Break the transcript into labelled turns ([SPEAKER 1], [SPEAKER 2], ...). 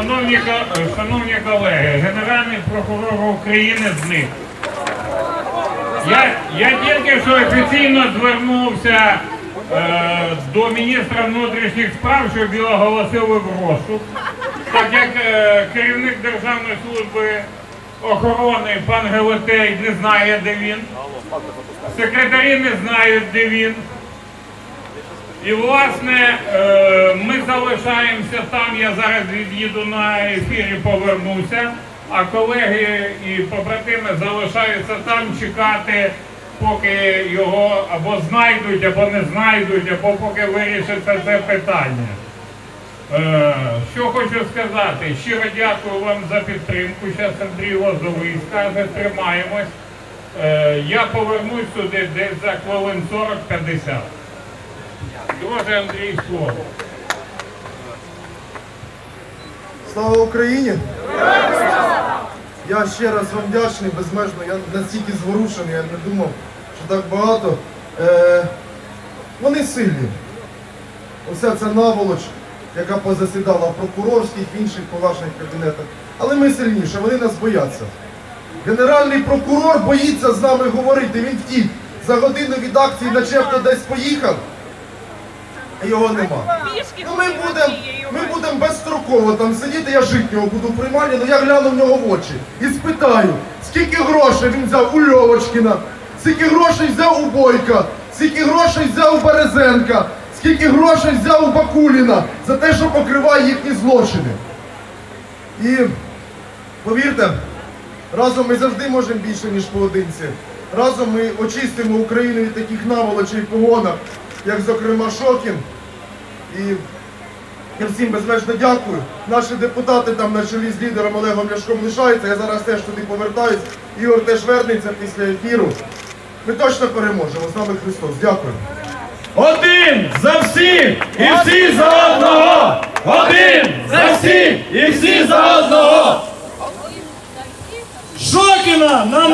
[SPEAKER 1] Шановні, шановні колеги, Генеральний прокурор України зник. Я, я тільки що офіційно звернувся е, до міністра внутрішніх справ, щоб його оголосили в розшук. Так як е, керівник Державної служби охорони пан Гелетей не знає, де він. Секретарі не знають, де він. І власне е, ми залишаємося там. Я зараз від'їду на ефірі, повернуся. А колеги і побратими залишаються там чекати, поки його або знайдуть, або не знайдуть, або поки вирішиться це питання. Е, що хочу сказати, щиро дякую вам за підтримку. Зараз Андрій Лозовий скаже, тримаємось. Е, я повернусь сюди десь за хвилин 40-50. Друже Андрій слово.
[SPEAKER 2] Слава Україні! Я ще раз вам вдячний, безмежно. Я настільки зворушений, я не думав, що так багато. Е, вони сильні. Уся ця наволоч, яка позасідала в прокурорських, в інших поважних кабінетах. Але ми сильніші, вони нас бояться. Генеральний прокурор боїться з нами говорити. Він втік. За годину від акції начебто десь поїхав, його нема. Ну, ми будемо ми будем безстроково там сидіти, я жити його буду в приймальні, але я гляну в нього в очі і спитаю, скільки грошей він взяв у Льовочкіна, скільки грошей взяв у Бойка, скільки грошей взяв у Березенка, скільки грошей взяв у Бакуліна за те, що покриває їхні злочини. І повірте, разом ми завжди можемо більше, ніж поодинці. Разом ми очистимо Україну від таких наволочей погонах, як зокрема Шокін. І я всім безмежно дякую. Наші депутати там на чолі з лідером Олегом Ляшком лишаються. Я зараз теж туди повертаюсь. Ігор теж вернеться після ефіру. Ми точно переможемо. З нами Христос. Дякую.
[SPEAKER 3] Один за всіх і всі за одного! Один за всіх і всі за одного! Шокіна на